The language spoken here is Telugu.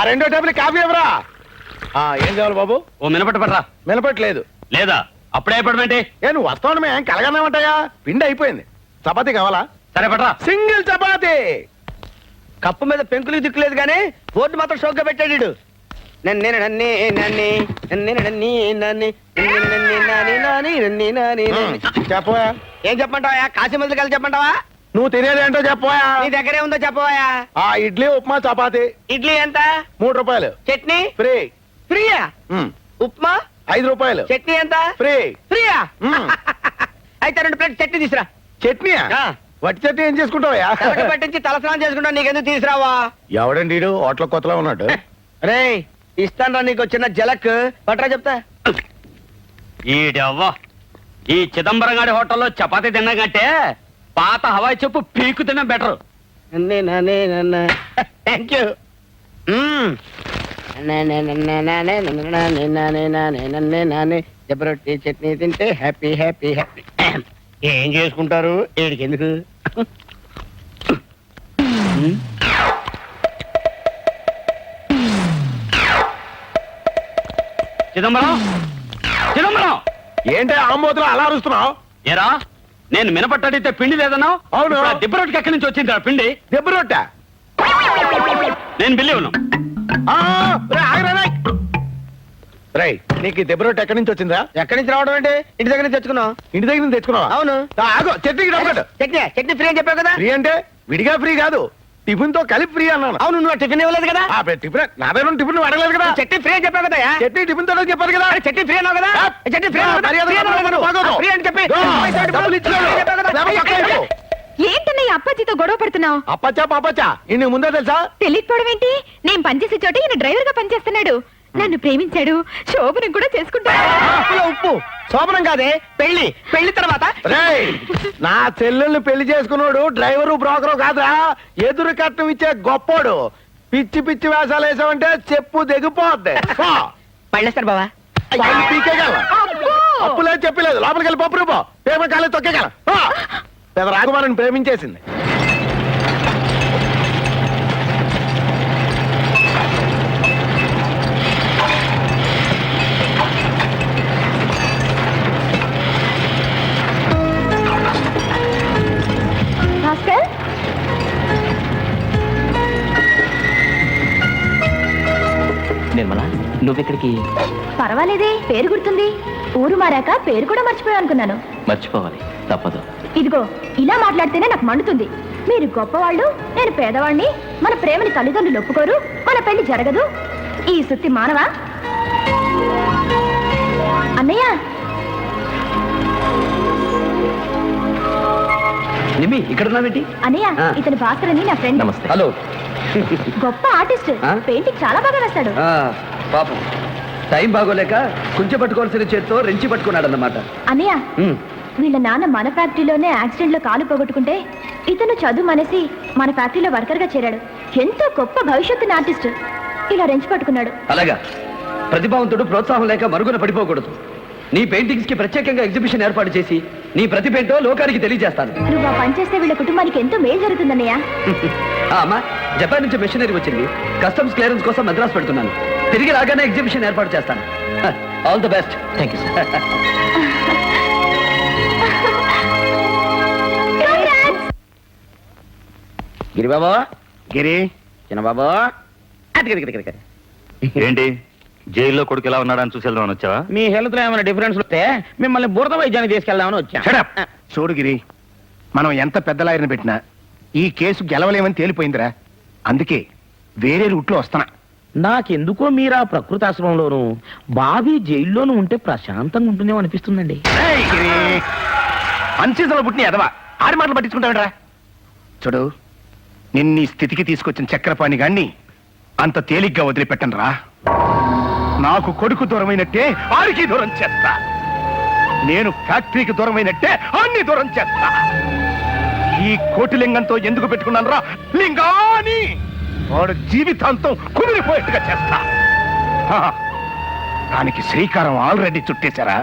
ఆ రెండో టేబుల్ కాఫీ ఇవ్వరా ఆ, ఏం కావాలి బాబు ఓ మినపట్టు పడరా నిలబట్టలేదు లేదా అప్పుడే పడమేంటి ఏ నువ్వు వస్తావు మేము కలగన్నామంటాయా పిండి అయిపోయింది చపాతీ కావాలా సరే పడరా సింగిల్ చపాతీ కప్పు మీద పెంకులు దిక్కులేదు కానీ బోర్డు మాత్రం షోక్గా పెట్టాడు. నన్నే నన్నే నన్నే నన్నే నన్నే నన్నే నన్నే నన్నే నాని నాని నన్నే నాని ఉమ్, నన్నే. చెప్పవా ఏం చెప్పమంటావా కాశీ మందులు కలిసి చెప్పమంటావా నువ్వు తినేదేంటో చెప్పవా నీ దగ్గరే ఉందో చెప్పవా ఆ ఇడ్లీ ఉప్మా చపాతీ. ఇడ్లీ ఎంత? మూడు రూపాయలు. చట్నీ? ఫ్రీ. ఫ్రీయా? ఉమ్, ఉప్మా? ఐదు రూపాయలు. చట్నీ ఎంత? ఫ్రీ. ఫ్రీయా? మ్మ్. అయితే రెండు ప్లేట్ చట్నీ తీసురా. చట్నీ ఆ. వట్టి చట్నీ ఏం చేసుకుంటావయ్యా? తలకి పట్టించి తలస్నానం చేసుకుంటా నీకెందుకు తీసురావా ఎవడండి వీడు హోటల్ కొత్తలో ఉన్నాడు. రే ఇస్తాను నీకు చిన్న జలక్. పట్రా చెప్తా. ఈడవ్వ. ఈ చిదంబరం గారి హోటల్లో చపాతీ తినడం కంటే పాత హవాయి చెప్పు పీకు తినడం బెటర్ థ్యాంక్ యూ జబరొట్టి చట్నీ తింటే హ్యాపీ హ్యాపీ హ్యాపీ ఏం చేసుకుంటారు ఏడికి ఎందుకు చిదంబరం చిదంబరం ఏంటి ఆంబోతులు అలా అరుస్తున్నావు ఏరా నేను మినపట్టు అడిగితే పిండి లేదన్నావు అవును. దిబ్బరొట్టుకి ఎక్కడి నుంచి వచ్చింది ఆ పిండి? దెబ్బ రొట్టె నేను బిల్లి రేయ్. రేయ్ నీకు ఈ దెబ్బ రొట్టె ఎక్కడి నుంచి వచ్చిందా ఎక్కడి నుంచి రావడం అంటే ఇంటి దగ్గర నుంచి తెచ్చుకున్నాం ఇంటి దగ్గర నుంచి తెచ్చుకున్నావా? అవును. ఆ, ఆగు చట్నీకి డబ్బు కట్టు. చట్నీ చట్నీ ఫ్రీ అని చెప్పావు కదా? ఫ్రీ అంటే విడిగా ఫ్రీ కాదు. టిఫిన్తో కలిపి ఫ్రీ అన్నాను అవును నువ్వు టిఫిన్ ఇవ్వలేదు కదా ఆ, టిఫిన్ నా దగ్గర టిఫిన్ నువ్వు అడగలేదు కదా చట్నీ ఫ్రీ అని చెప్పావు కదా చట్నీ టిఫిన్తో చెప్పారు కదా చట్నీ ఫ్రీ అన్నావు కదా చట్నీ ఫ్రీ ఆ, అన్నావు కదా? మర్యాద ఫ్రీ అన్నావు కదా నువ్వు? బాగోదు. ఫ్రీ అని చెప్పి దో, పైసలు డబ్బులు ఇచ్చాడు. ఫ్రీ చెప్పావు కదా? లేకపోతే పక్కన అయ్యో, ఇవ్వు. ఏంటన్నయ్య అప్పాజీతో గొడవ పడుతున్నావు అప్పచ్చా పాపచ్చా ఇన్ని ముందే తెలుసా తెలియకపోవడం ఏంటి నేను పనిచేసే చోట ఈయన డ్రైవర్గా పనిచేస్తున్నాడు నన్ను ప్రేమించాడు. శోభనం కూడా చేసుకుంటాడు. ఉప్పు. శోభనం కాదే పెళ్ళి పెళ్ళి తర్వాత. రేయ్ నా చెల్లెల్ని పెళ్ళి చేసుకున్నాడు డ్రైవరు బ్రోకరు కాదురా. ఎదురు కట్నం ఇచ్చే గొప్పోడు. పిచ్చి పిచ్చి వేషాలు వేసావంటే చెప్పు దిగిపోద్ది పో. పళ్ళేస్తారు బావా. పళ్ళు పీకేయగల అబ్బో! అప్పు లేదు చెప్పలేదు. లోపలికి వెళ్ళి పప్పు రూపో పేపర్ కాలేదు తొక్కేగల. పో. పెద్ద రాకుమారిని ప్రేమించేసింది. నువ్వెక్కడికి? పర్వాలేదే పేరు గుర్తుంది. ఊరు మారాక పేరు కూడా మర్చిపోయాను అనుకున్నాను. మర్చిపోవాలి తప్పదు. ఇదిగో ఇలా మాట్లాడితేనే నాకు మండుతుంది. మీరు గొప్పవాళ్ళు నేను పేదవాణ్ణి మన ప్రేమని తల్లిదండ్రులు ఒప్పుకోరు మన పెళ్ళి జరగదు. ఈ సుత్తి మానవా? అన్నయ్య నిమి ఇక్కడ ఉన్నావేంటి అన్నయ్య ఆ. ఇతని భాస్కర్ అని నా ఫ్రెండ్. నమస్తే. హలో. గొప్ప ఆర్టిస్ట్. ఆ? పెయింటింగ్ చాలా బాగా వేస్తాడు పాపం. టైం బాగోలేక కుంచె పట్టుకోవాల్సిన చేత్తో రెంచి పట్టుకున్నాడు అన్నమాట అన్నయ్య వీళ్ళ నాన్న మన ఫ్యాక్టరీలోనే యాక్సిడెంట్లో కాలు పోగొట్టుకుంటే ఇతను చదువు మనేసి మన ఫ్యాక్టరీలో వర్కర్గా చేరాడు. ఎంతో గొప్ప భవిష్యత్తు ఆర్టిస్ట్. ఇలా రెంచి పట్టుకున్నాడు. అలాగా. ప్రతిభావంతుడు ప్రోత్సాహం లేక మరుగున పడిపోకూడదు. నీ పెయింటింగ్స్కి ప్రత్యేకంగా ఎగ్జిబిషన్ ఏర్పాటు చేసి నీ ప్రతిభ ఏంటో లోకానికి తెలియజేస్తాను. నువ్వు ఆ పని చేస్తే వీళ్ళ కుటుంబానికి ఎంతో మేలు జరుగుతుందన్నయ్య. ఆ, అమ్మా జపాన్ నుంచి మెషినరీ వచ్చింది. కస్టమ్స్ క్లియరెన్స్ కోసం మద్రాసు పెడుతున్నాను. తిరిగి రాగానే ఎగ్జిబిషన్ ఏర్పాటు చేస్తాను. All the best thank you sir Giribabu Giri Chinnababu అది ఏంటి? జైల్లో కొడుకు ఎలా ఉన్నాడని చూసి వెళ్దామని వచ్చావా? మీ హెల్త్లో ఏమైనా డిఫరెన్స్ వస్తే మిమ్మల్ని బురద వైద్యానికి తీసుకెళ్దామని వచ్చా Shut up. చూడు గిరి మనం ఎంత పెద్ద లాయర్ని పెట్టినా ఈ కేసు గెలవలేమని తేలిపోయిందిరా. అందుకే వేరే రూట్లో వస్తున్నా. నాకెందుకో మీరు ఆ ప్రకృతి ఆశ్రమంలోను బావి జైల్లోనూ ఉంటే ప్రశాంతంగా ఉంటుందేమో అనిపిస్తుందండి. ఏయ్ గిరి అన్సీజన్లో పుట్టిన ఎదవా ఆడి మాటలు పట్టించుకుంటావిడ్రా చూడు నిన్ని స్థితికి తీసుకొచ్చిన చక్రపాణి గాన్ని అంత తేలిగ్గా వదిలిపెట్టను రా నాకు కొడుకు దూరమైనట్టే ఆడికి దూరం చేస్తా. నేను ఫ్యాక్టరీకి దూరమైనట్టే అన్ని దూరం చేస్తా. ఈ కోటిలింగంతో ఎందుకు పెట్టుకున్నాను రా లింగాని! వాడు జీవితాంతం కుదిరిపోయేట్టుగా చేస్తా. దానికి శ్రీకారం ఆల్రెడీ చుట్టేశారా?